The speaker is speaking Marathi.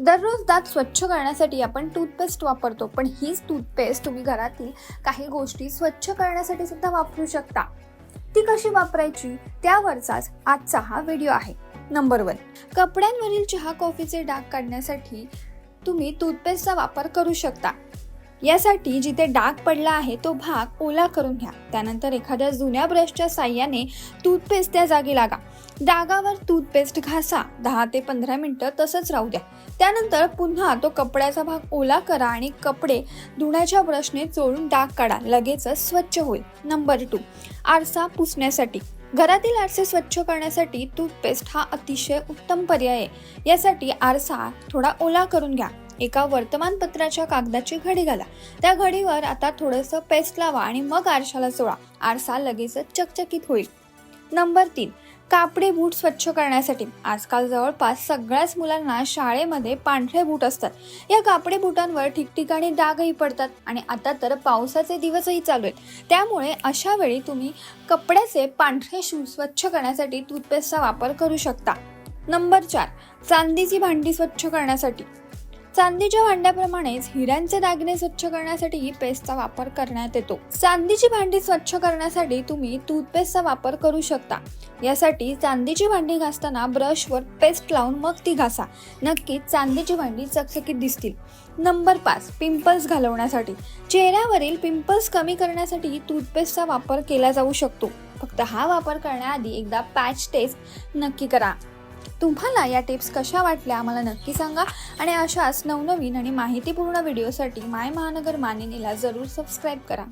दररोज दात स्वच्छ करण्यासाठी आपण टूथपेस्ट वापरतो पण हीच टूथपेस्ट तुम्ही घरातील काही गोष्टी स्वच्छ करण्यासाठी सुद्धा वापरू शकता. ती कशी वापरायची? त्यावरचाच आजचा हा व्हिडिओ आहे. नंबर वन कपड्यांवरील चहा कॉफीचे डाग काढण्यासाठी तुम्ही टूथपेस्टचा वापर करू शकता. यासाठी जिथे डाग पडला आहे तो भाग ओला करून घ्या. त्यानंतर एखाद्या जुन्या ब्रशच्या साह्याने टूथपेस्ट त्या जागी लागा. डागावर टूथपेस्ट घासा. दहा ते पंधरा मिनटं तसंच राहू द्या. त्यानंतर पुन्हा तो कपड्याचा भाग ओला करा आणि कपडे धुण्याच्या ब्रशने चोळून डाग काढा. लगेचच स्वच्छ होईल. नंबर टू आरसा पुसण्यासाठी. घरातील आरसे स्वच्छ करण्यासाठी टूथपेस्ट हा अतिशय उत्तम पर्याय आहे. यासाठी आरसा थोडा ओला करून घ्या. एका वर्तमानपत्राच्या कागदाची घडी घाला. त्या घडीवर आता थोडंसं पेस्ट लावा आणि मग आरशाला चोळा आरसा लगेचच चकचकीत होईल. नंबर तीन. कापडे बूट स्वच्छ करण्यासाठी. आजकाल जवळपास सगळ्याच मुलांना शाळेमध्ये पांढरे बूट असतात. या कापडे बुटांवर ठिकठिकाणी डागही पडतात आणि आता तर पावसाचे दिवसही चालू आहेत. त्यामुळे अशा वेळी तुम्ही कपड्याचे पांढरे शूज स्वच्छ करण्यासाठी टूथपेस्टचा वापर करू शकता. नंबर चार चांदीची भांडी स्वच्छ करण्यासाठी. चांदीच्या भांड्याप्रमाणेच हिऱ्यांचे दागिने स्वच्छ करण्यासाठी पेस्टचा वापर करण्यात येतो. चांदीची भांडी स्वच्छ करण्यासाठी तुम्ही टूथपेस्टचा वापर करू शकता. यासाठी चांदीची भांडी घासताना ब्रशवर पेस्ट लावून मग ती घासा. नक्कीच चांदीची भांडी चकचकीत दिसतील. नंबर पाच पिंपल्स घालवण्यासाठी. चेहऱ्यावरील पिंपल्स कमी करण्यासाठी टूथपेस्टचा वापर केला जाऊ शकतो. फक्त हा वापर करण्याआधी एकदा पॅच टेस्ट नक्की करा. तुम्हाला या टिप्स कशा वाटल्या आम्हाला नक्की सांगा. आणि अशाच नवनवीन आणि माहितीपूर्ण व्हिडिओसाठी माय महानगर मानिनीला जरूर सबस्क्राईब करा.